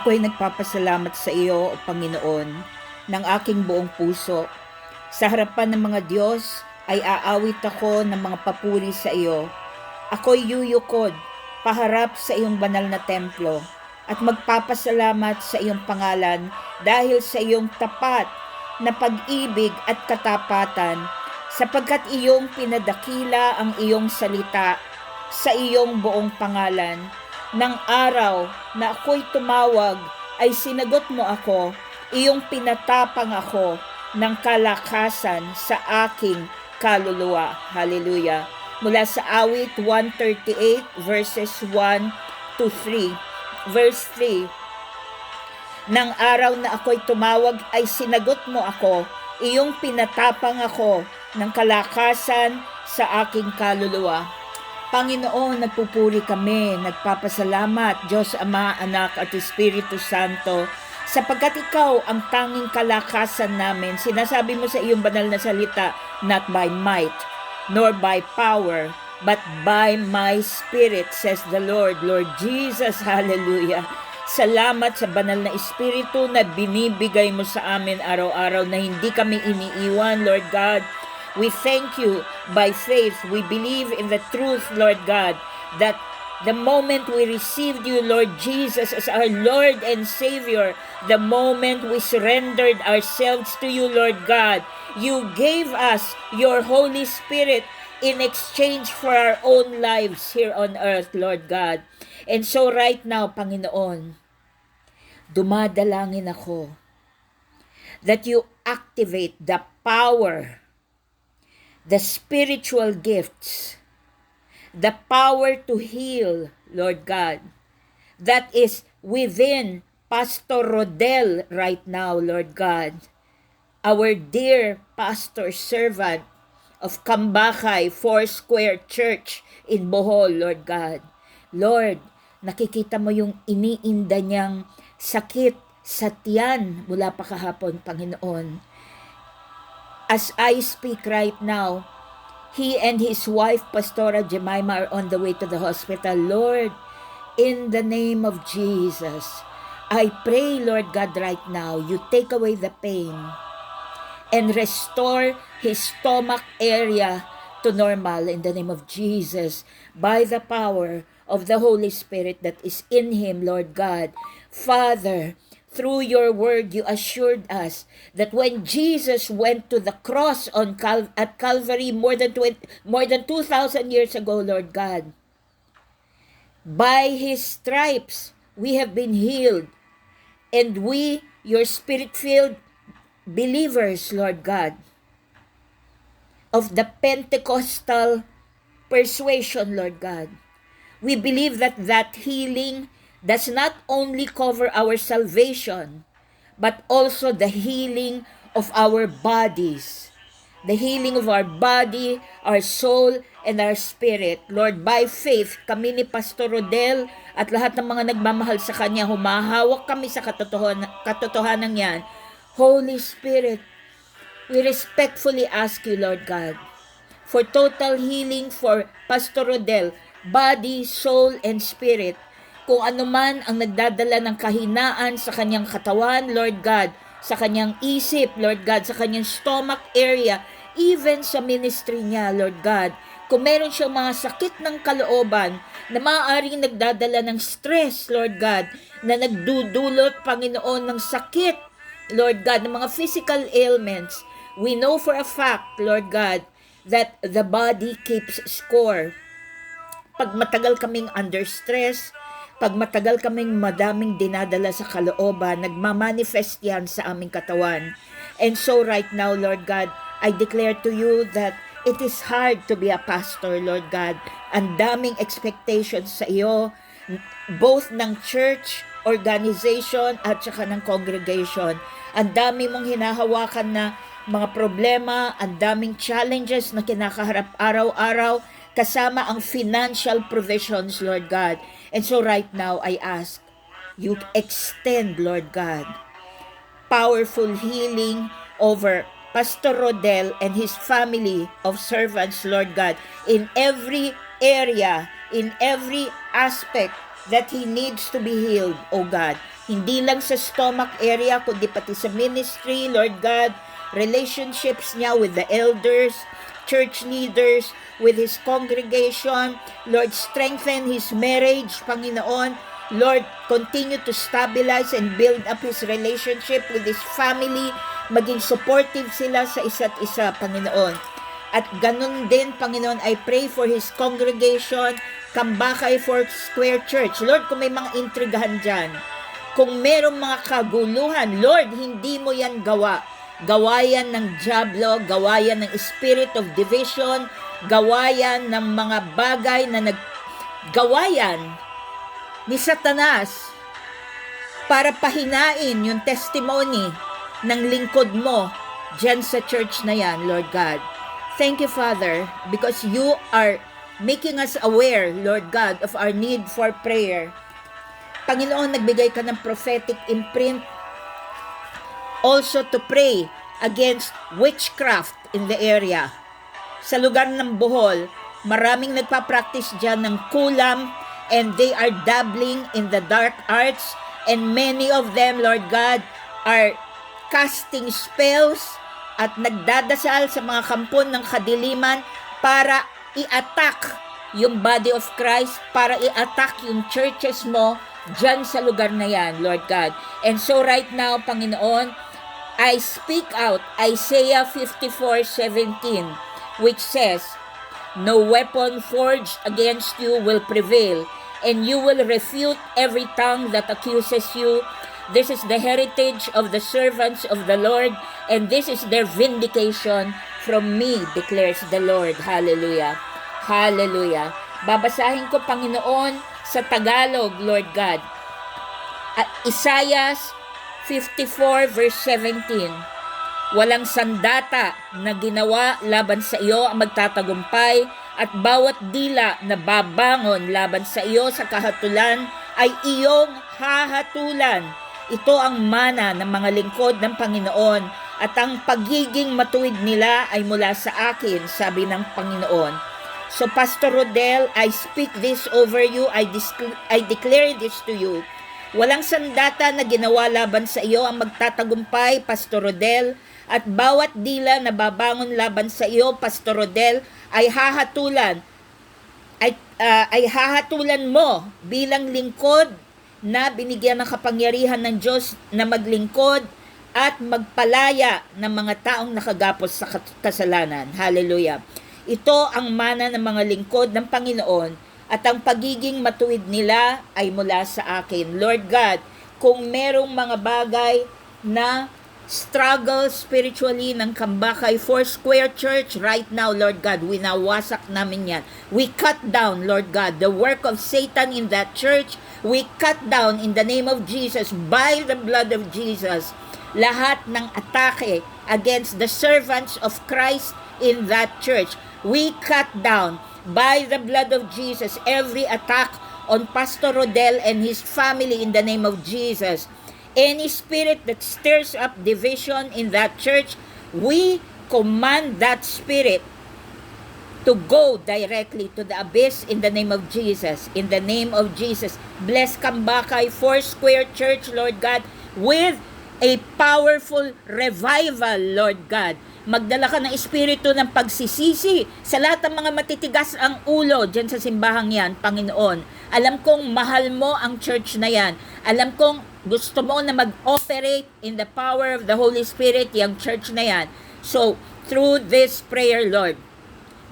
Ako'y nagpapasalamat sa iyo, O Panginoon, ng aking buong puso. Sa harapan ng mga Diyos ay aawit ako ng mga papuri sa iyo. Ako'y yuyukod, paharap sa iyong banal na templo at magpapasalamat sa iyong pangalan dahil sa iyong tapat na pag-ibig at katapatan sapagkat iyong pinadakila ang iyong salita sa iyong buong pangalan ng araw na ako'y tumawag ay sinagot mo ako, iyong pinatapang ako ng kalakasan sa aking kaluluwa. Hallelujah. Mula sa awit 138 verses 1 to 3. Verse 3. Nang araw na ako'y tumawag ay sinagot mo ako, iyong pinatapang ako ng kalakasan sa aking kaluluwa. Panginoon, nagpupuri kami, nagpapasalamat, Diyos Ama, Anak at Espiritu Santo, sapagkat ikaw ang tanging kalakasan namin. Sinasabi mo sa iyong banal na salita, not by might, nor by power, but by my spirit, says the Lord, Lord Jesus, hallelujah. Salamat sa banal na Espiritu na binibigay mo sa amin araw-araw na hindi kami iniiwan, Lord God We thank you by faith. We believe in the truth, Lord God, that the moment we received you, Lord Jesus, as our Lord and Savior, the moment we surrendered ourselves to you, Lord God, you gave us your Holy Spirit in exchange for our own lives here on earth, Lord God. And so right now, Panginoon, dumadalangin ako that you activate the power the spiritual gifts, the power to heal, Lord God, that is within Pastor Rodel right now, Lord God, our dear pastor servant of Kambakay Foursquare Church in Bohol, Lord God. Lord, nakikita mo yung iniinda niyang sakit sa tiyan mula pa kahapon, Panginoon As I speak right now, he and his wife, Pastora Jemima, are on the way to the hospital. Lord, in the name of Jesus, I pray, Lord God, right now, you take away the pain and restore his stomach area to normal in the name of Jesus by the power of the Holy Spirit that is in him, Lord God. Father, through your word you assured us that when Jesus went to the cross on Cal- at Calvary more than 20, more than 2000 years ago Lord God by his stripes we have been healed. And we your spirit filled believers Lord God of the Pentecostal persuasion Lord God we believe that that healing does not only cover our salvation, but also the healing of our bodies. The healing of our body, our soul, and our spirit. Lord, by faith, kami ni Pastor Rodel at lahat ng mga nagmamahal sa Kanya, humahawak kami sa katotohanan, katotohanan yan. Holy Spirit, we respectfully ask you, Lord God, for total healing for Pastor Rodel, body, soul, and spirit kung ano man ang nagdadala ng kahinaan sa kanyang katawan, Lord God, sa kanyang isip, Lord God, sa kanyang stomach area, even sa ministry niya, Lord God. Kung meron siyang mga sakit ng kalooban na maaaring nagdadala ng stress, Lord God, na nagdudulot, Panginoon, ng sakit, Lord God, ng mga physical ailments, we know for a fact, Lord God, that the body keeps score. Pag matagal kaming under stress, pag matagal kaming madaming dinadala sa kalooban, nagmamanifest yan sa aming katawan. And so right now, Lord God, I declare to you that it is hard to be a pastor, Lord God. Ang daming expectations sa iyo, both ng church, organization, at saka ng congregation. Ang dami mong hinahawakan na mga problema, ang daming challenges na kinakaharap araw-araw, kasama ang financial provisions, Lord God. And so right now, I ask, you extend, Lord God, powerful healing over Pastor Rodel and his family of servants, Lord God, in every area, in every aspect that he needs to be healed, O God. Hindi lang sa stomach area, kundi pati sa ministry, Lord God, relationships niya with the elders, church leaders, with his congregation. Lord, strengthen his marriage, Panginoon. Lord, continue to stabilize and build up his relationship with his family. Maging supportive sila sa isa't isa, Panginoon. At ganun din, Panginoon, I pray for his congregation, Kambakay Fort Square Church. Lord, kung may mga intrigahan dyan, kung merong mga kaguluhan, Lord, hindi mo yan gawa. Gawa yan ng Diablo, gawa yan ng spirit of division, gawa yan ng mga bagay na nag gawa yan ni Satanas para pahinain yung testimony ng lingkod mo dyan sa church na yan, Lord God. Thank you, Father, because you are making us aware, Lord God, of our need for prayer. Panginoon, nagbigay ka ng prophetic imprint also to pray against witchcraft in the area. Sa lugar ng Bohol, maraming nagpa-practice dyan ng kulam and they are dabbling in the dark arts and many of them, Lord God, are casting spells at nagdadasal sa mga kampon ng kadiliman para i-attack yung body of Christ, para i-attack yung churches mo dyan sa lugar na yan, Lord God. And so right now, Panginoon, I speak out Isaiah 54:17 which says, No weapon forged against you will prevail, and you will refute every tongue that accuses you. This is the heritage of the servants of the Lord, and this is their vindication from me, declares the Lord. Hallelujah. Hallelujah. Babasahin ko, Panginoon, sa Tagalog, Lord God. At Isaiah 54 verse 17. Walang sandata na ginawa laban sa iyo ang magtatagumpay at bawat dila na babangon laban sa iyo sa kahatulan ay iyong hahatulan. Ito ang mana ng mga lingkod ng Panginoon at ang pagiging matuwid nila ay mula sa akin, sabi ng Panginoon. So Pastor Rodel, I speak this over you, I, I declare this to you Walang sandata na ginawa laban sa iyo ang magtatagumpay, Pastor Rodel, at bawat dila na babangon laban sa iyo, Pastor Rodel, ay hahatulan ay, uh, ay hahatulan mo bilang lingkod na binigyan ng kapangyarihan ng Diyos na maglingkod at magpalaya ng mga taong nakagapos sa kasalanan. Hallelujah. Ito ang mana ng mga lingkod ng Panginoon at ang pagiging matuwid nila ay mula sa akin. Lord God, kung merong mga bagay na struggle spiritually ng Kambakay Four Square Church right now, Lord God, winawasak namin yan. We cut down, Lord God, the work of Satan in that church. We cut down in the name of Jesus, by the blood of Jesus, lahat ng atake against the servants of Christ in that church. We cut down by the blood of Jesus every attack on Pastor Rodel and his family in the name of Jesus. Any spirit that stirs up division in that church, we command that spirit to go directly to the abyss in the name of Jesus. In the name of Jesus. Bless Kambakay Four Square Church, Lord God, with a powerful revival, Lord God Magdala ka ng espiritu ng pagsisisi sa lahat ng mga matitigas ang ulo dyan sa simbahang yan, Panginoon. Alam kong mahal mo ang church na yan. Alam kong gusto mo na mag-operate in the power of the Holy Spirit yung church na yan. So, through this prayer, Lord,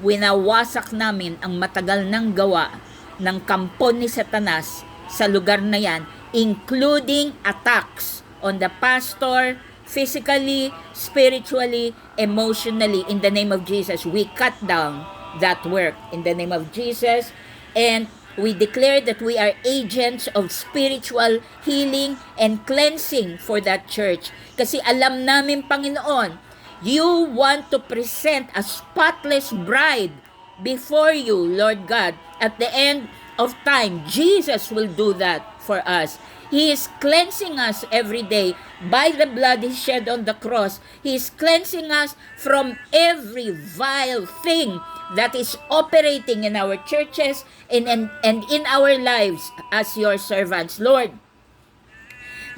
winawasak namin ang matagal ng gawa ng kampon ni Satanas sa lugar na yan, including attacks on the pastor, physically, spiritually, emotionally in the name of Jesus. We cut down that work in the name of Jesus and we declare that we are agents of spiritual healing and cleansing for that church. Kasi alam namin, Panginoon, you want to present a spotless bride before you, Lord God. At the end of time, Jesus will do that for us. He is cleansing us every day by the blood He shed on the cross. He is cleansing us from every vile thing, that is operating in our churches and, and, and in our lives as your servants. Lord,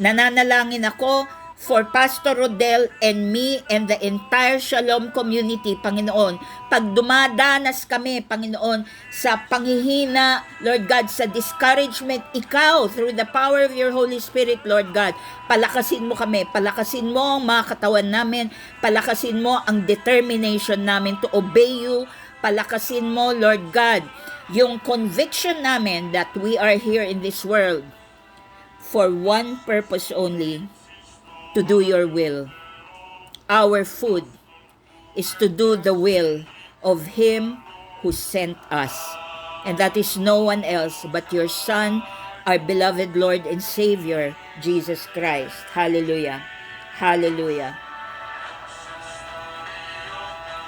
nananalangin ako for Pastor Rodel and me and the entire Shalom community, Panginoon. Pag dumadanas kami, Panginoon, sa panghihina, Lord God, sa discouragement, Ikaw, through the power of your Holy Spirit, Lord God, palakasin mo kami, palakasin mo ang mga katawan namin, palakasin mo ang determination namin to obey you, palakasin mo, Lord God, yung conviction namin that we are here in this world for one purpose only, to do your will. Our food is to do the will of Him who sent us. And that is no one else but your Son, our beloved Lord and Savior, Jesus Christ. Hallelujah. Hallelujah.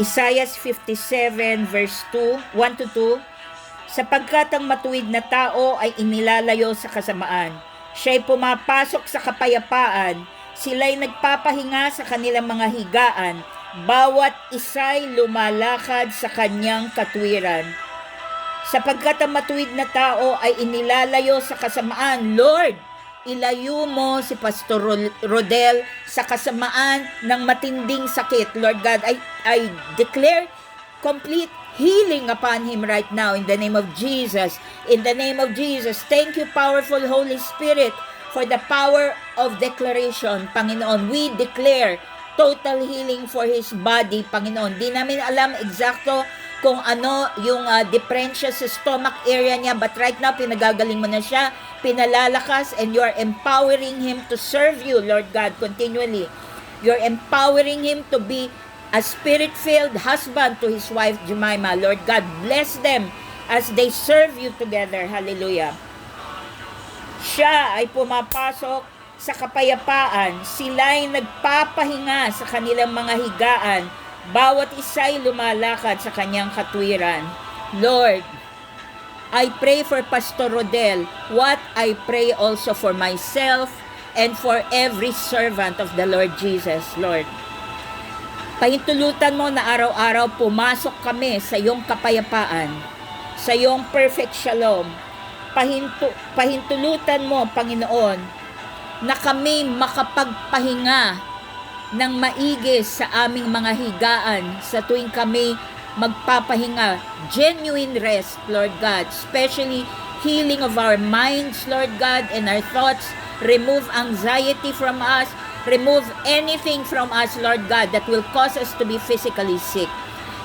Isaiah 57 verse 2, 1 to 2, sapagkat ang matuwid na tao ay inilalayo sa kasamaan. Siya'y pumapasok sa kapayapaan, sila'y nagpapahinga sa kanilang mga higaan, bawat isa'y lumalakad sa kanyang katwiran. Sapagkat ang matuwid na tao ay inilalayo sa kasamaan, Lord, ilayo mo si Pastor Ro- Rodel sa kasamaan ng matinding sakit. Lord God, I, I declare complete healing upon him right now in the name of Jesus. In the name of Jesus, thank you, powerful Holy Spirit, for the power of declaration, Panginoon. We declare total healing for his body, Panginoon. Di namin alam eksakto kung ano yung uh, differential sa stomach area niya, but right now, pinagagaling mo na siya, pinalalakas, and you are empowering him to serve you, Lord God, continually. You're empowering him to be a spirit-filled husband to his wife Jemima. Lord God, bless them as they serve you together. Hallelujah. Siya ay pumapasok sa kapayapaan. Sila'y nagpapahinga sa kanilang mga higaan. Bawat isa'y lumalakad sa kanyang katwiran. Lord, I pray for Pastor Rodel what I pray also for myself and for every servant of the Lord Jesus, Lord. Pahintulutan mo na araw-araw pumasok kami sa iyong kapayapaan, sa iyong perfect shalom. Pahintu, pahintulutan mo, Panginoon, na kami makapagpahinga ng maigi sa aming mga higaan sa tuwing kami magpapahinga. Genuine rest, Lord God, especially healing of our minds, Lord God, and our thoughts. Remove anxiety from us, Remove anything from us, Lord God, that will cause us to be physically sick.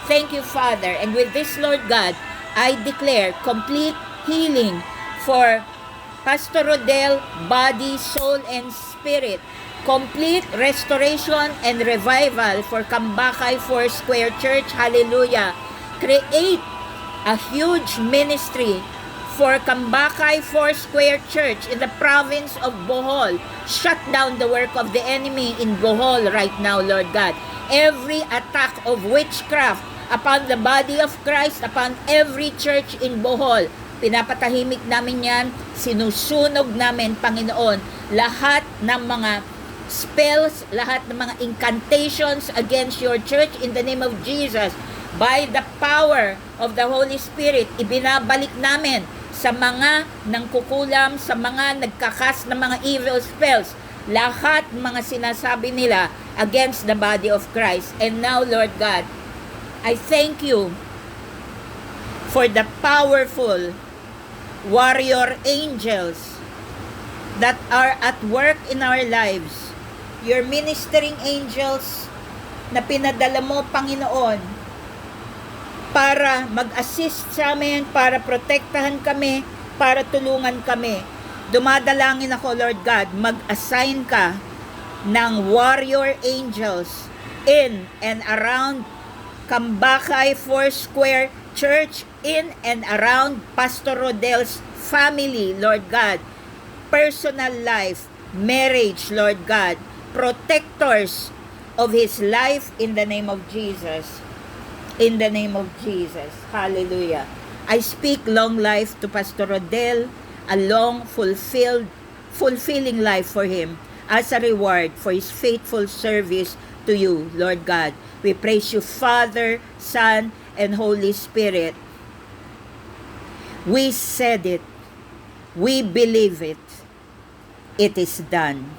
Thank you, Father. And with this, Lord God, I declare complete healing for Pastor Rodel, body, soul, and spirit. Complete restoration and revival for Kambakay Four Square Church. Hallelujah. Create a huge ministry for Kambakay Four Square Church in the province of Bohol. Shut down the work of the enemy in Bohol right now, Lord God. Every attack of witchcraft upon the body of Christ, upon every church in Bohol, pinapatahimik namin yan, sinusunog namin, Panginoon, lahat ng mga spells, lahat ng mga incantations against your church in the name of Jesus. By the power of the Holy Spirit, ibinabalik namin sa mga nangkukulam, sa mga nagkakas ng mga evil spells, lahat mga sinasabi nila against the body of Christ. And now, Lord God, I thank you for the powerful warrior angels that are at work in our lives. Your ministering angels na pinadala mo, Panginoon, para mag-assist sa amin, para protektahan kami, para tulungan kami. Dumadalangin ako, Lord God, mag-assign ka ng warrior angels in and around Kambakay Foursquare Church, in and around Pastor Rodel's family, Lord God. Personal life, marriage, Lord God. Protectors of his life in the name of Jesus in the name of Jesus. Hallelujah. I speak long life to Pastor Rodel, a long, fulfilled, fulfilling life for him as a reward for his faithful service to you, Lord God. We praise you, Father, Son, and Holy Spirit. We said it. We believe it. It is done.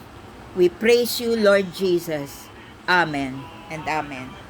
We praise you, Lord Jesus. Amen and amen.